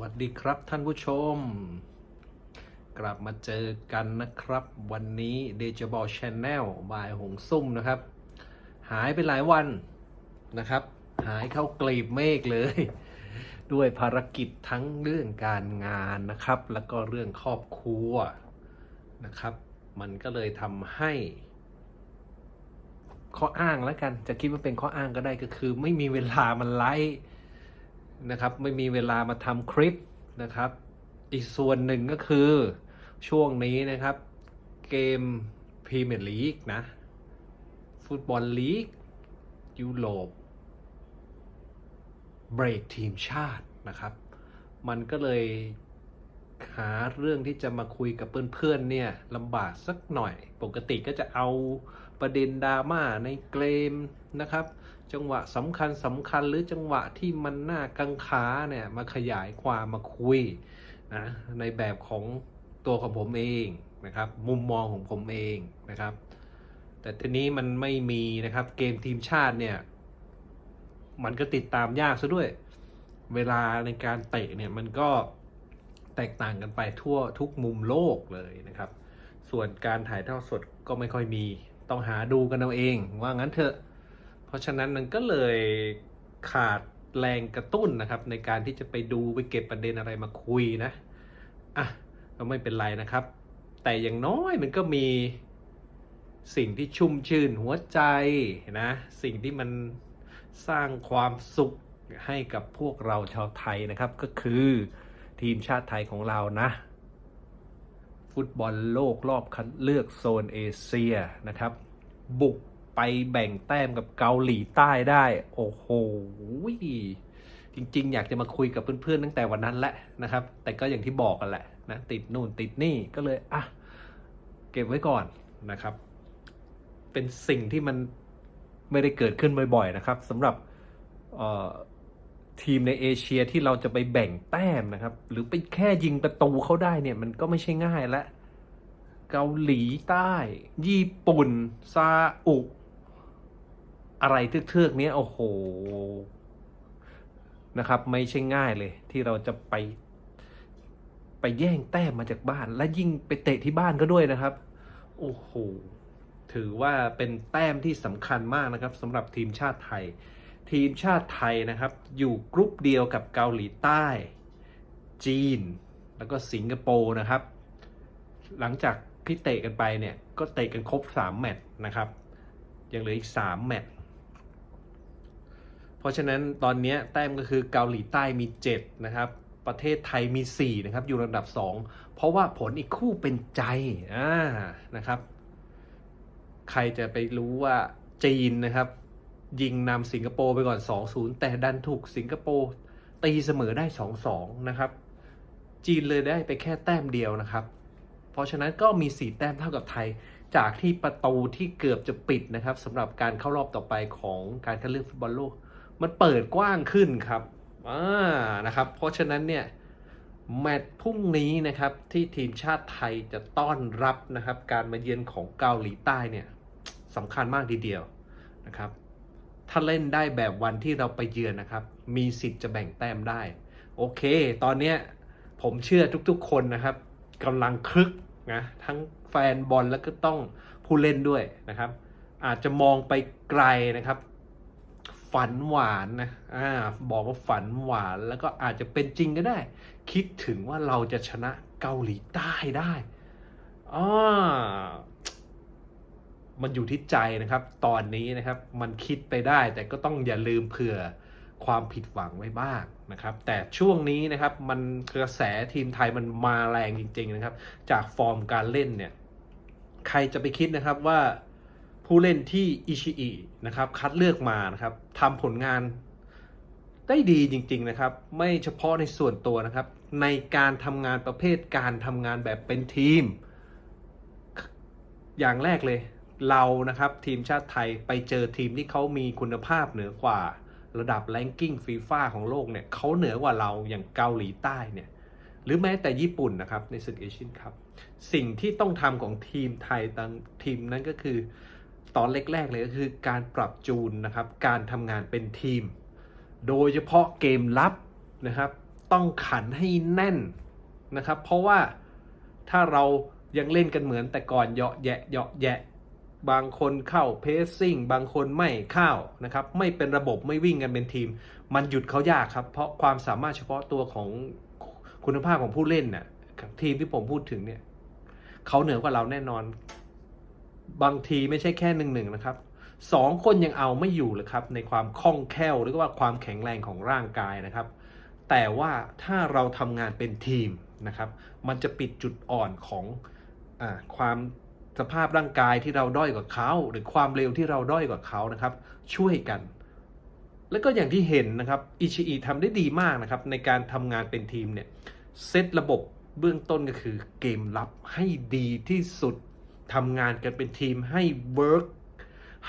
วัสดีครับท่านผู้ชม กลับมาเจอกันนะครับ วันนี้เดจบอลชแนลบายหงซุ่มนะครับ หายไปหลายวันนะครับ หายเข้ากลีบเมฆเลย ด้วยภารกิจทั้งเรื่องการงานนะครับ แล้วก็เรื่องครอบครัวนะครับ มันก็เลยทำให้ ข้ออ้างแล้วกัน จะคิดว่าเป็นข้ออ้างก็ได้ก็คือ ไม่มีเวลามันไลฟ์ นะครับ ไม่มีเวลามาทำคลิปนะครับ อีกส่วนหนึ่งก็คือช่วงนี้นะครับ เกมพรีเมียร์ลีกนะ ฟุตบอลลีก ยุโรปเบรกทีมชาตินะครับ มันก็เลยหาเรื่องที่จะมาคุยกับเพื่อนๆเนี่ยลำบากสักหน่อย ปกติก็จะเอาประเด็นดราม่าในเกมนะครับ จังหวะสำคัญสำคัญหรือจังหวะที่มันน่ากังขาเนี่ยมาขยายความมาคุยนะในแบบของตัวของผมเองนะครับ มุมมองของผมเองนะครับ แต่ทีนี้มันไม่มีนะครับเกมทีมชาติเนี่ยมันก็ติดตามยากซะด้วย เวลาในการเตะเนี่ยมันก็แตกต่างกันไปทั่วทุกมุมโลกเลยนะครับ ส่วนการถ่ายทอดสดก็ไม่ค่อยมี ต้องหาดูกันเอาเอง ว่างั้นเถอะ ราะฉะนั้นมันก็เลยขาดแรงกระตุ้นนะครับ ในการที่จะไปดูไปเก็บประเด็นอะไรมาคุยนะอะก็ไม่เป็นไรนะครับ แต่อย่างน้อยมันก็มีสิ่งที่ชุ่มชื่นหัวใจนะสิ่งที่มันสร้างความสุขให้กับพวกเราชาวไทยนะครับ ก็คือทีมชาติไทยของเรานะ ฟุตบอลโลกรอบคัดเลือกโซนเอเชียนะครับ บุก ไปแบ่งแต้มกับเกาหลีใต้ได้ โอ้โหจริง ๆ อยากจะมาคุยกับเพื่อนๆตั้งแต่วันนั้นแหละนะครับ แต่ก็อย่างที่บอกกันแหละนะติดนู่นติดนี่ก็เลยอะเก็บไว้ก่อนนะครับ เป็นสิ่งที่มันไม่ได้เกิดขึ้นบ่อยๆนะครับสำหรับทีมในเอเชียที่เราจะไปแบ่งแต้มนะครับ หรือไปแค่ยิงประตูเขาได้เนี่ย มันก็ไม่ใช่ง่ายล้วเกาหลีใต้ ญี่ปุ่นซาอุ อะไรเทือกๆนี้โอ้โหนะครับ ไม่ใช่ง่ายเลย ที่เราจะไป ไปแย่งแต้มมาจากบ้าน และยิ่งไปเตะที่บ้านก็ด้วยนะครับ โอ้โหถือว่าเป็นแต้มที่สำคัญมากนะครับสำหรับทีมชาติไทย ทีมชาติไทยนะครับ อยู่กรุ๊ปเดียวกับเกาหลีใต้ จีน แล้วก็สิงคโปร์นะครับ หลังจากที่เตะกันไปเนี่ย ก็เตะกันครบ 3 แมตช์นะครับ ยังเหลืออีก 3 แมตช์ ราะฉะนั้นตอนนี้แต้มก็คือเกาหลีใต้มี 7 นะครับ ประเทศไทยมี 4 นะครับ อยู่ลำดับ 2 เพราะว่าผลอีกคู่เป็นใจอ่านะครับ ใครจะไปรู้ว่าจีนนะครับ ยิงนำสิงคโปร์ไปก่อน 2-0 แต่ดันถูกสิงคโปร์ตีเสมอได้ 2-2 นะครับ จีนเลยได้ไปแค่แต้มเดียวนะครับ เพราะฉะนั้นก็มี 4 แต้มเท่ากับไทยจากที่ประตูที่เกือบจะปิดนะครับสำหรับการเข้ารอบต่อไปของการคัดเลือกฟุตบอลโลก มันเปิดกว้างขึ้นครับอ่านะครับ เพราะฉะนั้นเนี่ยแมตช์พรุ่งนี้นะครับที่ทีมชาติไทยจะต้อนรับนะครับ การมาเยือนของเกาหลีใต้เนี่ยสำคัญมากทีเดียวนะครับ ถ้าเล่นได้แบบวันที่เราไปเยือนนะครับ มีสิทธิ์จะแบ่งแต้มได้ โอเค ตอนเนี้ยผมเชื่อทุกๆคนนะครับกำลังคึกนะทั้งแฟนบอลแล้วก็ต้องผู้เล่นด้วยนะครับ อาจจะมองไปไกลนะครับ ฝันหวานนะอ่าบอกว่าฝันหวานแล้วก็อาจจะเป็นจริงก็ได้ คิดถึงว่าเราจะชนะเกาหลีใต้ได้อ่ามันอยู่ที่ใจนะครับ ตอนนี้นะครับมันคิดไปได้แต่ก็ต้องอย่าลืมเผื่อความผิดหวังไว้บ้างนะครับ แต่ช่วงนี้นะครับมันกระแสทีมไทยมันมาแรงจริง ๆนะครับ จากฟอร์มการเล่นเนี่ย ใครจะไปคิดนะครับว่า ผู้เล่นที่อิชิอินะครับคัดเลือกมานะครับทำผลงานได้ดีจริงๆนะครับ ไม่เฉพาะในส่วนตัวนะครับ ในการทำงานประเภทการทำงานแบบเป็นทีม อย่างแรกเลยเรานะครับทีมชาติไทยไปเจอทีมที่เขามีคุณภาพเหนือกว่าระดับแรงกิ้งฟีฟ่าของโลกเนี่ยเขาเหนือกว่าเราอย่างเกาหลีใต้เนี่ยหรือแม้แต่ญี่ปุ่นนะครับในศึกเอเชียนคัพสิ่งที่ต้องทำของทีมไทยตอนทีมนั้นก็คือ ตอนแรกๆเลยก็คือการปรับจูนนะครับ การทำงานเป็นทีม โดยเฉพาะเกมลับนะครับ ต้องขันให้แน่นนะครับ เพราะว่าถ้าเรายังเล่นกันเหมือนแต่ก่อนเหยาะแยะเหยาะแยะ บางคนเข้าเพสซิ่งบางคนไม่เข้านะครับ ไม่เป็นระบบไม่วิ่งกันเป็นทีม มันหยุดเขายากครับ เพราะความสามารถเฉพาะตัวของคุณภาพของผู้เล่นน่ะทีมที่ผมพูดถึงเนี่ยเขาเหนือกว่าเราแน่นอน บางทีไม่ใช่แค่หนึ่งหนึ่งนะครับสองคนยังเอาไม่อยู่เลยครับในความคล่องแคล่วหรือว่าความแข็งแรงของร่างกายนะครับ แต่ว่าถ้าเราทำงานเป็นทีมนะครับ มันจะปิดจุดอ่อนของอความสภาพร่างกายที่เราด้อยกว่าเขา หรือความเร็วที่เราด้อยกว่าเขานะครับ ช่วยกัน แล้วก็อย่างที่เห็นนะครับอิชิอิทำได้ดีมากนะครับ ในการทำงานเป็นทีมเนี่ยเซตระบบเบื้องต้นก็คือเกมรับให้ดีที่สุด ทำงานกันเป็นทีมให้เวิร์ก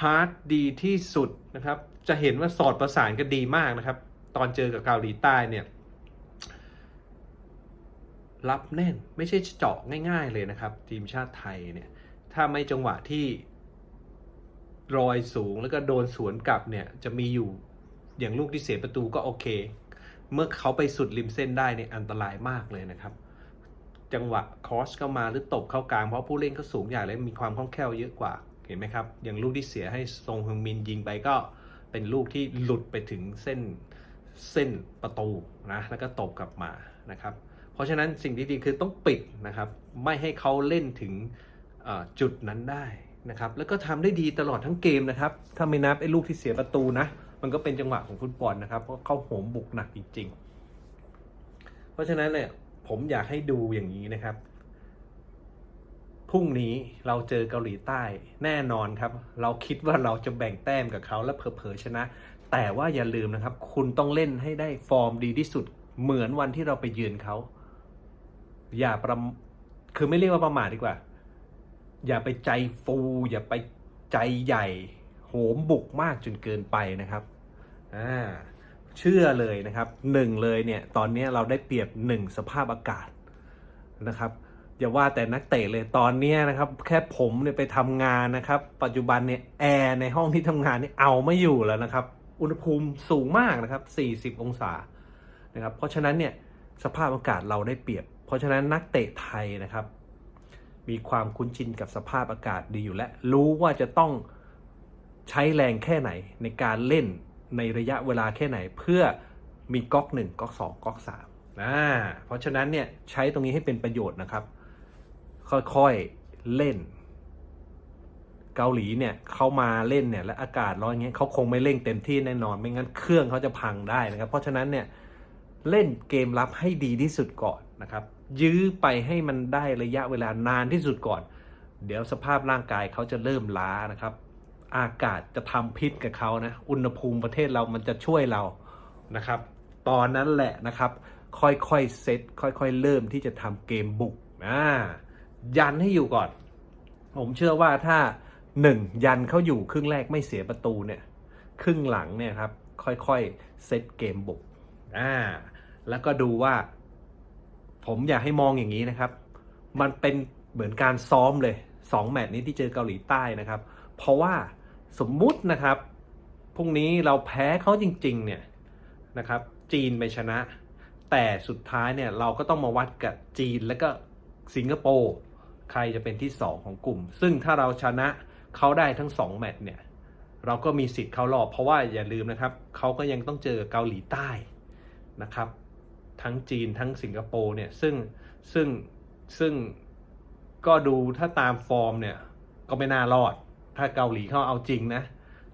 ฮาร์ดดีที่สุดนะครับ จะเห็นว่าสอดประสานกันดีมากนะครับ ตอนเจอกับเกาหลีใต้เนี่ยรับแน่นไม่ใช่เจาะง่ายๆเลยนะครับ ทีมชาติไทยเนี่ย ถ้าไม่จังหวะที่รอยสูงแล้วก็โดนสวนกลับเนี่ย จะมีอยู่อย่างลูกที่เสียประตูก็โอเค เมื่อเขาไปสุดริมเส้นได้เนี่ยอันตรายมากเลยนะครับ จังหวะคอสเข้ามาหรือตบเข้ากลางเพราะผู้เล่นเขาสูงใหญ่และมีความคล่องแคล่วเยอะกว่า เห็นไหมครับ อย่างลูกที่เสียให้ซงฮึงมินยิงไปก็เป็นลูกที่หลุดไปถึงเส้นเส้นประตูนะแล้วก็ตบกลับมานะครับ เพราะฉะนั้นสิ่งที่ดีคือต้องปิดนะครับ ไม่ให้เขาเล่นถึงจุดนั้นได้นะครับ แล้วก็ทำได้ดีตลอดทั้งเกมนะครับ ถ้าไม่นับไอ้ลูกที่เสียประตูนะ มันก็เป็นจังหวะของฟุตบอลนะครับ เพราะเขาโหมบุกหนักจริงๆ เพราะฉะนั้นเนี่ย ผมอยากให้ดูอย่างนี้นะครับ พรุ่งนี้เราเจอเกาหลีใต้แน่นอนครับ เราคิดว่าเราจะแบ่งแต้มกับเขาและเผลอๆชนะ แต่ว่าอย่าลืมนะครับ คุณต้องเล่นให้ได้ฟอร์มดีที่สุด เหมือนวันที่เราไปเยือนเขา อย่าประคือไม่เรียกว่าประมาทดีกว่า อย่าไปใจฟู อย่าไปใจใหญ่ โหมบุกมากจนเกินไปนะครับ อ่า เชื่อเลยนะครับหนึ่งเลยเนี่ยตอนนี้เราได้เปรียบหนึ่งสภาพอากาศนะครับอย่าว่าแต่นักเตะเลยตอนนี้นะครับ แค่ผมเนี่ยไปทำงานนะครับ ปัจจุบันเนี่ยแอร์ในห้องที่ทำงานนี่เอาไม่อยู่แล้วนะครับ อุณหภูมิสูงมากนะครับ 40 องศานะครับ เพราะฉะนั้นเนี่ยสภาพอากาศเราได้เปรียบ เพราะฉะนั้นนักเตะไทยนะครับ มีความคุ้นชินกับสภาพอากาศดีอยู่แล้ว รู้ว่าจะต้องใช้แรงแค่ไหนในการเล่น ในระยะเวลาแค่ไหนเพื่อมีก๊อกหนึ่งก๊อกสองก๊อกสามอ่าเพราะฉะนั้นเนี่ยใช้ตรงนี้ให้เป็นประโยชน์นะครับ ค่อยๆเล่น เกาหลีเนี่ยเขามาเล่นเนี่ยและอากาศร้อนอย่างเงี้ยเขาคงไม่เร่งเต็มที่แน่นอนไม่งั้นเครื่องเขาจะพังได้นะครับ เพราะฉะนั้นเนี่ยเล่นเกมรับให้ดีที่สุดก่อนนะครับ ยื้อไปให้มันได้ระยะเวลานานที่สุดก่อน เดี๋ยวสภาพร่างกายเขาจะเริ่มล้านะครับ อากาศจะทำพิษกับเขานะ อุณหภูมิประเทศเรามันจะช่วยเรานะครับ ตอนนั้นแหละนะครับ ค่อยๆเซตค่อยๆ เริ่มที่จะทำเกมบุกอ่ายันให้อยู่ก่อน ผมเชื่อว่าถ้าหนึ่งยันเขาอยู่ครึ่งแรกไม่เสียประตูเนี่ย ครึ่งหลังเนี่ยครับ ค่อยๆเซตเกมบุกอ่าแล้วก็ดูว่า ผมอยากให้มองอย่างนี้นะครับ มันเป็นเหมือนการซ้อมเลยสองแมตช์นี้ที่เจอเกาหลีใต้นะครับ เพราะว่าสมมุตินะครับพรุ่งนี้เราแพ้เขาจริง ๆ เนี่ยนะครับ จีนไปชนะ แต่สุดท้ายเนี่ยเราก็ต้องมาวัดกับจีนและก็สิงคโปร์ใครจะเป็นที่ 2 ของกลุ่ม ซึ่งถ้าเราชนะเขาได้ทั้ง 2 แมตช์เนี่ย เราก็มีสิทธิ์เข้ารอบเพราะว่าอย่าลืมนะครับเขาก็ยังต้องเจอเกาหลีใต้นะครับ ทั้งจีนทั้งสิงคโปร์เนี่ยซึ่งซึ่งซึ่งก็ดูถ้าตามฟอร์มเนี่ย ก็ไม่น่ารอด ถ้าเกาหลีเขาเอาจริงนะ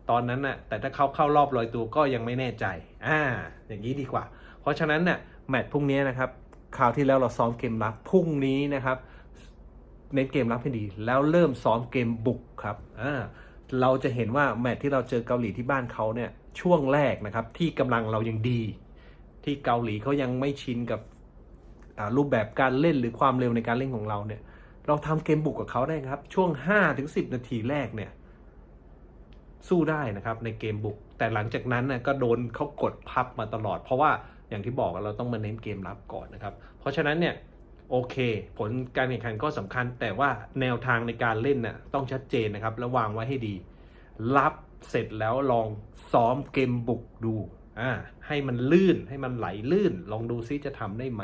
ตอนนั้นน่ะแต่ถ้าเขาเข้ารอบลอยตัวก็ยังไม่แน่ใจ อ่า อย่างนี้ดีกว่า เพราะฉะนั้นเนี่ยแมตช์พรุ่งนี้นะครับคราวที่แล้วเราซ้อมเกมรับพรุ่งนี้นะครับ เน้นเกมรับให้ดี แล้วเริ่มซ้อมเกมบุกครับอ่าเราจะเห็นว่าแมตช์ที่เราเจอเกาหลีที่บ้านเขาเนี่ยช่วงแรกนะครับ ที่กำลังเรายังดี ที่เกาหลีเขายังไม่ชินกับรูปแบบการเล่นหรือความเร็วในการเล่นของเราเนี่ย เราทำเกมบุกกับเขาได้ครับ ช่วง 5-10 นาทีแรกเนี่ย สู้ได้นะครับ ในเกมบุก แต่หลังจากนั้นน่ะก็โดนเขากดพับมาตลอด เพราะว่าอย่างที่บอกเราต้องมาเน้นเกมรับก่อนนะครับ เพราะฉะนั้นเนี่ยโอเค ผลการแข่งขันก็สำคัญ แต่ว่าแนวทางในการเล่นน่ะต้องชัดเจนนะครับและวางไว้ให้ดี รับเสร็จแล้วลองซ้อมเกมบุกดูอ่าให้มันลื่นให้มันไหลลื่น ลองดูซิจะทำได้ไหม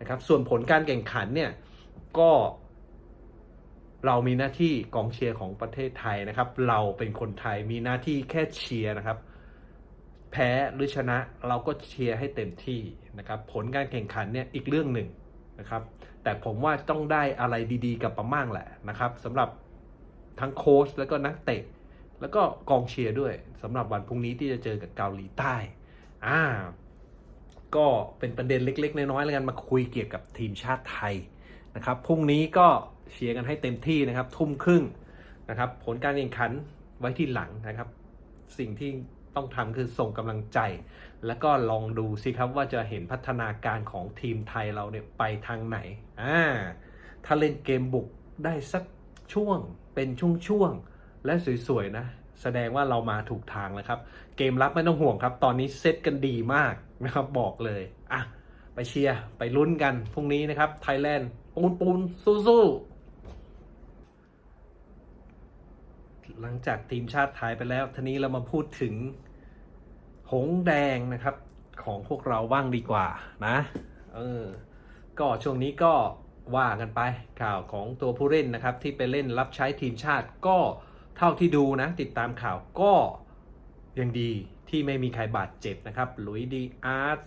นะครับ ส่วนผลการแข่งขันเนี่ยก็ เรามีหน้าที่กองเชียร์ของประเทศไทยนะครับ เราเป็นคนไทยมีหน้าที่แค่เชียร์นะครับ แพ้หรือชนะเราก็เชียร์ให้เต็มที่นะครับ ผลการแข่งขันเนี่ยอีกเรื่องหนึ่งนะครับ แต่ผมว่าต้องได้อะไรดีๆ กับประมั่งแหละนะครับสำหรับทั้งโค้ชแล้วก็นักเตะแล้วก็กองเชียร์ด้วยสำหรับวันพรุ่งนี้ที่จะเจอกับเกาหลีใต้อ่าก็เป็นประเด็นเล็ก ๆ น้อยๆแล้วกันมาคุยเกี่ยวกับทีมชาติไทยนะครับพรุ่งนี้ก็ เชียร์กันให้เต็มที่นะครับ ทุ่มครึ่งนะครับ ผลการแข่งขันไว้ที่หลังนะครับ สิ่งที่ต้องทำคือส่งกำลังใจ แล้วก็ลองดูสิครับว่าจะเห็นพัฒนาการของทีมไทยเราเนี่ยไปทางไหนอ่าถ้าเล่นเกมบุกได้สักช่วงเป็นช่วงๆและสวยๆนะแสดงว่าเรามาถูกทางแล้วครับ เกมรับไม่ต้องห่วงครับ ตอนนี้เซตกันดีมากนะครับบอกเลยอะไปเชียร์ ไปลุ้นกันพรุ่งนี้นะครับไทยแลนด์ปูนปูนสู้ๆ หลังจากทีมชาติไทยไปแล้วทีนี้เรามาพูดถึง หงแดงนะครับ ของพวกเราบ้างดีกว่านะ เออ ก็ช่วงนี้ก็ว่ากันไปข่าวของตัวผู้เล่นนะครับ ที่ไปเล่นรับใช้ทีมชาติก็เท่าที่ดูนะ ติดตามข่าวก็ยังดีที่ไม่มีใครบาดเจ็บนะครับลุยดีอาร์ต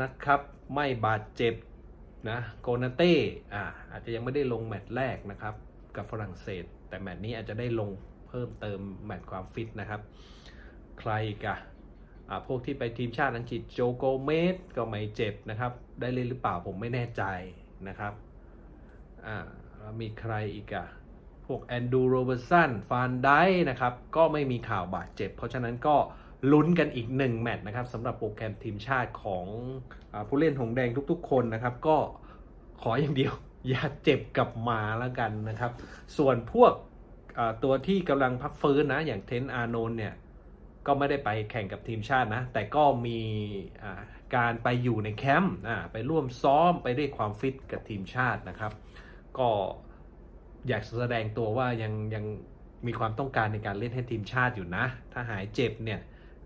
นะครับไม่บาดเจ็บนะโกนาเต้อ่าอาจจะยังไม่ได้ลงแมตช์แรกนะครับ กับฝรั่งเศส แต่แมตช์นี้อาจจะได้ลงเพิ่มเติมแมตช์ความฟิตนะครับ ใครอีกอะอ่าพวกที่ไปทีมชาติอังกฤษโจโกเมสก็ไม่เจ็บนะครับ ได้เล่นหรือเปล่าผมไม่แน่ใจนะครับอ่าแล้วมีใครอีกอะพวกแอนดูโรเบอร์สันฟานไดนะครับ ก็ไม่มีข่าวบาดเจ็บ เพราะฉะนั้นก็ลุ้นกันอีกหนึ่งแมตช์นะครับสำหรับโปรแกรมทีมชาติของอผู้เล่นหงแดงทุกๆคนนะครับ ก็ขออย่างเดียว อย่าเจ็บกับมาแล้วกันนะครับ ส่วนพวกตัวที่กำลังพักฟื้นนะ อย่างเทนอาโนนเนี่ย ก็ไม่ได้ไปแข่งกับทีมชาตินะ แต่ก็มีการไปอยู่ในแคมป์ไปร่วมซ้อมไปเรียกความฟิตกับทีมชาตินะครับ ก็อยากแสดงตัวว่ายังยังมีความต้องการในการเล่นให้ทีมชาติอยู่นะ ถ้าหายเจ็บเนี่ย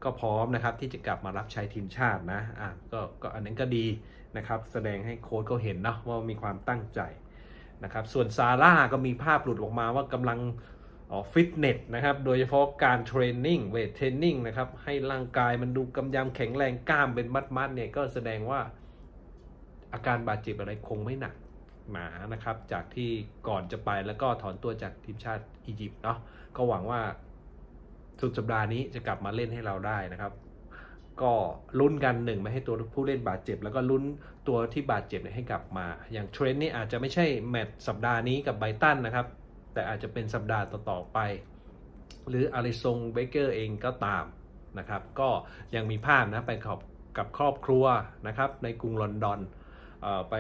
ก็พร้อมนะครับที่จะกลับมารับใช้ทีมชาตินะอะก็ก็อันนั้นก็ดีนะครับ แสดงให้โค้ชเขาเห็นเนาะว่ามีความตั้งใจนะครับ ส่วนซาร่าก็มีภาพหลุดออกมาว่ากำลังออฟิตเนสนะครับ โดยเฉพาะการเทรนนิ่งเวทเทรนนิ่งนะครับ ให้ร่างกายมันดูกำยำแข็งแรงกล้ามเป็นมัดๆเนี่ยก็แสดงว่าอาการบาดเจ็บอะไรคงไม่หนักหนานะครับ จากที่ก่อนจะไปแล้วก็ถอนตัวจากทีมชาติอียิปต์เนาะก็หวังว่า สุดสัปดาห์นี้จะกลับมาเล่นให้เราได้นะครับ ก็ลุ้นกันหนึ่งไม่ให้ตัวผู้เล่นบาดเจ็บ แล้วก็ลุ้นตัวที่บาดเจ็บเนี่ยให้กลับมา อย่างเทรนด์นี่อาจจะไม่ใช่แมตช์สัปดาห์นี้กับไบตันนะครับ แต่อาจจะเป็นสัปดาห์ต่อๆไป หรืออาริซงเบเกอร์เองก็ตามนะครับ ก็ยังมีภาพนะไปขอบกับครอบครัวนะครับในกรุงลอนดอนไป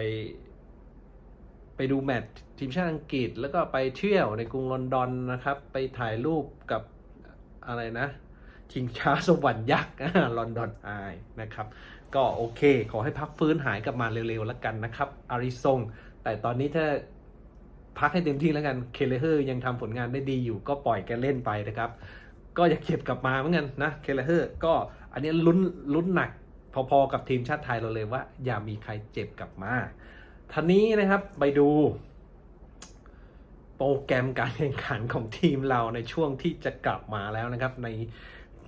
ไปดูแมตช์ทีมชาติอังกฤษ แล้วก็ไปเที่ยวในกรุงลอนดอนนะครับ ไปถ่ายรูปกับ อะไรนะชิงช้าสวรรค์ยักษ์ลอนดอนไอนะครับ ก็โอเค ขอให้พักฟื้นหายกลับมาเร็วๆแล้วกันนะครับ อาริซง แต่ตอนนี้ถ้าพักให้เต็มที่แล้วกัน เคเลเฮอร์ยังทำผลงานได้ดีอยู่ ก็ปล่อยแกเล่นไปนะครับ ก็อย่าเก็บกลับมาเหมือนกันนะ เคเลเฮอร์ ก็อันนี้ลุ้นลุ้นหนักพอๆกับทีมชาติไทยเราเลยว่า อย่ามีใครเจ็บกลับมาท่านี้นะครับไปดู โปรแกรมการแข่งขันของทีมเราในช่วงที่จะกลับมาแล้วนะครับ ใน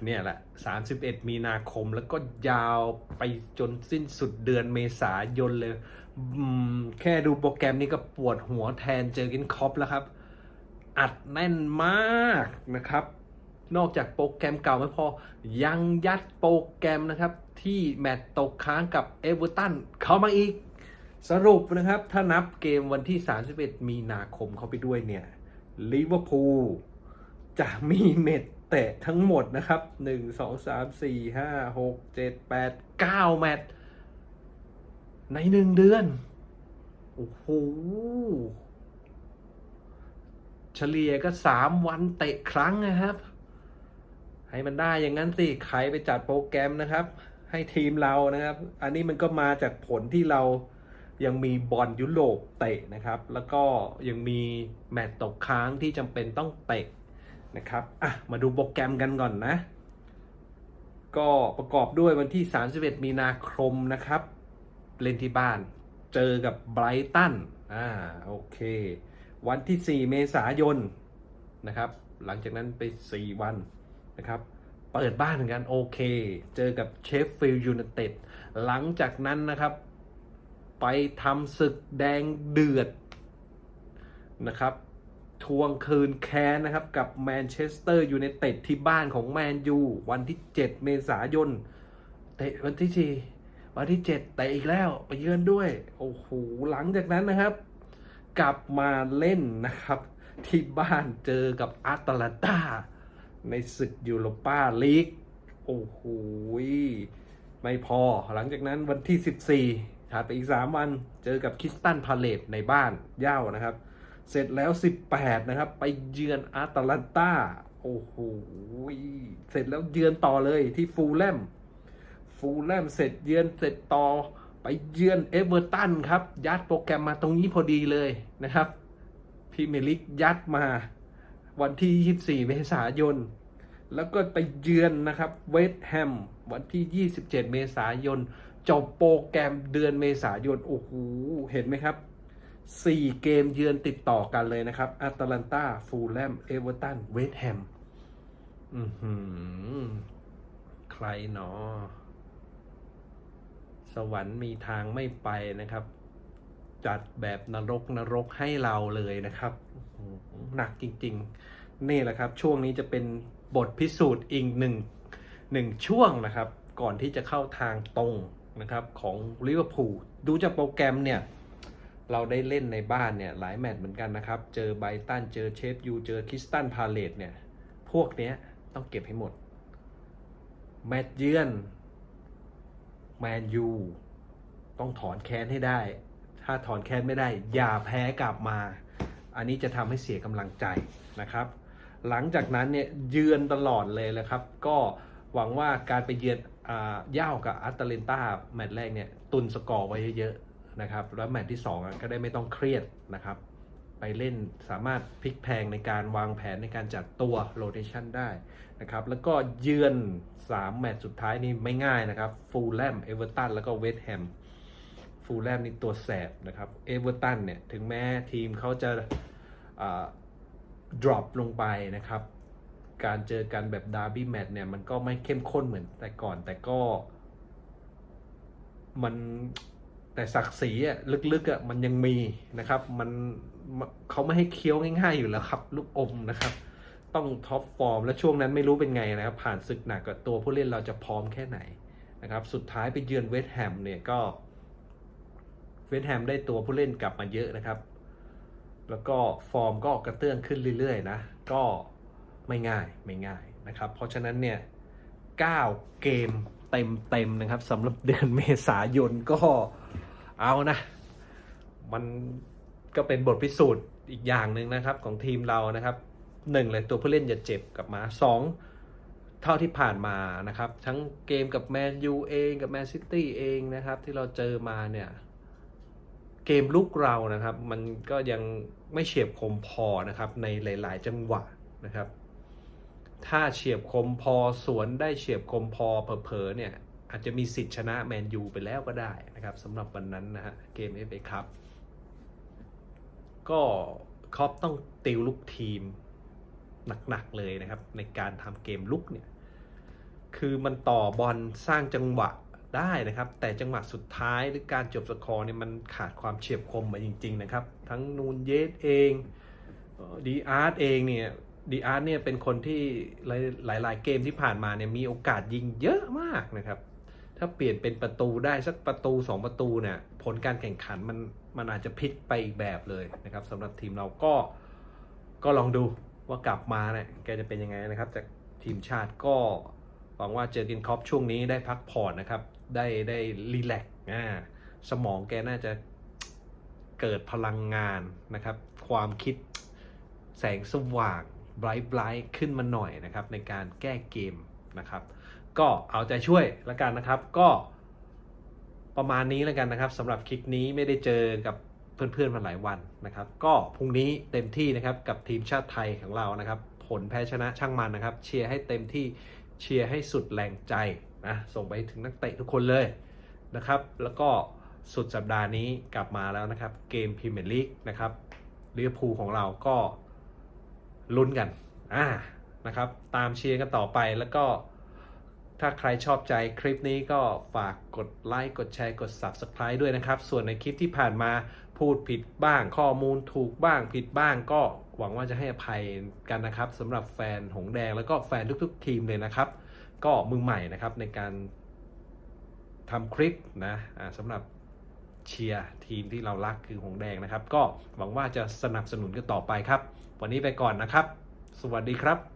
เนี่ยแหละ 31 มีนาคมแล้วก็ยาวไปจนสิ้นสุดเดือนเมษายนเลย แค่ดูโปรแกรมนี้ก็ปวดหัวแทนเจอกินคอปแล้วครับ อัดแน่นมากนะครับ นอกจากโปรแกรมเก่าไม่พอ ยังยัดโปรแกรมนะครับ ที่แมตต์ตกค้างกับเอเวอร์ตันเข้ามาอีก สรุปนะครับ ถ้านับเกมวันที่ 31 มีนาคมเข้าไปด้วยเนี่ยลิเวอร์พูลจะมีเม็ดเตะทั้งหมดนะครับ 1 2 3 4 5 6 7 8 9 แมตช์ในหนึ่งเดือน โอ้โห เฉลี่ยก็สามวันเตะครั้งนะครับ ให้มันได้อย่างนั้นสิ ใครไปจัดโปรแกรมนะครับ ให้ทีมเรานะครับ อันนี้มันก็มาจากผลที่เรา ยังมีบอลยุโรปเตะนะครับ แล้วก็ยังมีแมตต์ตกค้างที่จำเป็นต้องเตะนะครับอะมาดูโปรแกรมกันก่อนนะ ก็ประกอบด้วยวันที่ 31 มีนาคมนะครับ เล่นที่บ้าน เจอกับไบรตันอ่าโอเค วันที่ 4 เมษายนนะครับ หลังจากนั้นไป 4 วันนะครับเปิดบ้านเหมือนกันโอเค เจอกับเชฟฟิลด์ยูไนเต็ดหลังจากนั้นนะครับ ไปทำศึกแดงเดือดนะครับ ทวงคืนแค้นนะครับกับแมนเชสเตอร์ยูไนเต็ดที่บ้านของแมนยูวันที่ 7 เมษายนเตะวันที่ 4 วันที่7เตะอีกแล้วไปเยือนด้วย โอ้โห หลังจากนั้นนะครับ กลับมาเล่นนะครับ ที่บ้านเจอกับอาตาลันตาในศึกยูโรปาลีก โอ้โห ไม่พอหลังจากนั้นวันที่ 14 ถัดไปอีก 3 วันเจอกับคิสตันพาเลตในบ้านเย่านะครับ เสร็จแล้ว 18 นะครับ ไปเยือนอาตาลันตาโอ้โหเสร็จแล้วเยือนต่อเลยที่ฟูลแลมฟูลแลมเสร็จเยือนเสร็จต่อไปเยือนเอเวอร์ตันครับ ยัดโปรแกรมมาตรงนี้พอดีเลยนะครับพรีเมียร์ลีกยัดมาวันที่ 24 เมษายน แล้วก็ไปเยือนนะครับเวสต์แฮมวันที่ 27 เมษายน จบโปรแกรมเดือนเมษายน โอ้โห เห็นไหมครับ 4 เกมเยือนติดต่อกันเลยนะครับอตาลันตาฟูลแลม เอเวอร์ตัน เวสต์แฮมอือหือ ใครเนาะสวรรค์มีทางไม่ไปนะครับ จัดแบบนรกนรกให้เราเลยนะครับอื้อหือหนักจริง ๆ นี่แหละครับ ช่วงนี้จะเป็นบทพิสูจน์อีกหนึ่งหนึ่งช่วงนะครับ ก่อนที่จะเข้าทางตรง นะครับของลิเวอร์พูลดูจากโปรแกรมเนี่ย เราได้เล่นในบ้านเนี่ย หลายแมตช์เหมือนกันนะครับ เจอไบตันเจอเชฟยูเจอคริสตันพาเลตเนี่ย พวกเนี้ยต้องเก็บให้หมด แมตช์เยือนแมนยูต้องถอนแค้นให้ได้ ถ้าถอนแค้นไม่ได้ อย่าแพ้กลับมา อันนี้จะทำให้เสียกำลังใจนะครับ หลังจากนั้นเนี่ยเยือนตลอดเลยแหละครับ ก็หวังว่าการไปเยือน ย่าวกับอัตเลนตาแมตช์แรกเนี่ยตุนสกอร์ไว้เยอะๆนะครับแล้วแมตช์ที่2อะก็ได้ไม่ต้องเครียดนะครับ ไปเล่นสามารถพลิกแพลงในการวางแผนในการจัดตัวโรเ t ชันได้นะครับแล้วก็เยือน 3 แมตช์สุดท้ายนี่ไม่ง่ายนะครับฟูลแลมเอเวอร์ตันแล้วก็เวสต์แฮมฟูลแลมนี่ตัวแสบนะครับเอเวอร์ตันเนี่ยถึงแม้ทีมเขาจะ drop ลงไปนะครับ การเจอกันแบบดาร์บี้แมตช์เนี่ยมันก็ไม่เข้มข้นเหมือนแต่ก่อนแต่ก็ มันแต่ศักดิ์ศรีอะลึกๆอะมันยังมีนะครับ มันเขาไม่ให้เคี้ยวง่ายๆอยู่แล้วครับ ลูกอมนะครับ ต้องท็อปฟอร์มและช่วงนั้นไม่รู้เป็นไงนะครับ ผ่านศึกหนักกับตัวผู้เล่นเราจะพร้อมแค่ไหนนะครับ สุดท้ายไปเยือนเวสต์แฮมเนี่ยก็เวสต์แฮมได้ตัวผู้เล่นกลับมาเยอะนะครับ แล้วก็ฟอร์มก็กระเตื้องขึ้นเรื่อยๆนะ ก็ ไม่ง่ายไม่ง่ายนะครับ เพราะฉะนั้นเนี่ย9เกมเต็มๆนะครับสำหรับเดือนเมษายนก็เอานะ มันก็เป็นบทพิสูจน์อีกอย่างหนึ่งนะครับของทีมเรานะครับหนึ่งเลยตัวผู้เล่นอย่าเจ็บกลับมาสองเท่าที่ผ่านมานะครับ ทั้งเกมกับแมนยูเองกับแมนซิตี้เองนะครับ ที่เราเจอมาเนี่ย เกมลุกเรานะครับ มันก็ยังไม่เฉียบคมพอนะครับในหลาย ๆ จังหวะนะครับ ถ้าเฉียบคมพอสวนได้เฉียบคมพอเผลอๆเนี่ยอาจจะมีสิทธิ์ชนะแมนยูไปแล้วก็ได้นะครับสำหรับวันนั้นนะฮะเกมเอฟเอคัพก็ครอปต้องติวลุกทีมหนักๆเลยนะครับ ในการทำเกมลุกเนี่ยคือมันต่อบอลสร้างจังหวะได้นะครับ แต่จังหวะสุดท้ายหรือการจบสกอร์เนี่ยมันขาดความเฉียบคมมาจริง ๆ นะครับ ทั้งนูนเยสเองดีอาร์ตเองเนี่ย ดีอาร์เนี่ยเป็นคนที่หลาย ๆ เกมที่ผ่านมาเนี่ยมีโอกาสยิงเยอะมากนะครับ ถ้าเปลี่ยนเป็นประตูได้สักประตู 2 ประตูเนี่ยผลการแข่งขันมันมันอาจจะพลิกไปอีกแบบเลยนะครับสำหรับทีมเราก็ก็ลองดูว่ากลับมาเนี่ยแกจะเป็นยังไงนะครับ จากทีมชาติก็หวังว่าเจอร์กินคอปช่วงนี้ได้พักผ่อนนะครับ ได้ได้รีแลกซ์อ่าสมองแกน่าจะเกิดพลังงานนะครับ ความคิดแสงสว่าง ไบรท์ไบรท์ขึ้นมาหน่อยนะครับในการแก้เกมนะครับ ก็เอาใจช่วยแล้วกันนะครับ ก็ประมาณนี้แล้วกันนะครับสำหรับคลิปนี้ไม่ได้เจอกับเพื่อนๆมาหลายวันนะครับ ก็พรุ่งนี้เต็มที่นะครับกับทีมชาติไทยของเรานะครับ ผลแพ้ชนะช่างมันนะครับ เชียร์ให้เต็มที่เชียร์ให้สุดแรงใจนะส่งไปถึงนักเตะทุกคนเลยนะครับ แล้วก็สุดสัปดาห์นี้กลับมาแล้วนะครับ เกมพรีเมียร์ลีกนะครับลิเวอร์พูลของเราก็ ลุ้นกันอ่านะครับ ตามเชียร์กันต่อไปแล้วก็ถ้าใครชอบใจคลิปนี้ก็ฝากกดไลค์ กดแชร์ กด Subscribe ด้วยนะครับ ส่วนในคลิปที่ผ่านมาพูดผิดบ้างข้อมูลถูกบ้างผิดบ้างก็หวังว่าจะให้อภัยกันนะครับสำหรับแฟนหงแดงแล้วก็แฟนทุกๆ ทีมเลยนะครับ ก็มือใหม่นะครับในการทำคลิปนะอ่าสำหรับเชียร์ทีมที่เรารักคือหงแดงนะครับ ก็หวังว่าจะสนับสนุนกันต่อไปครับ วันนี้ไปก่อนนะครับ สวัสดีครับ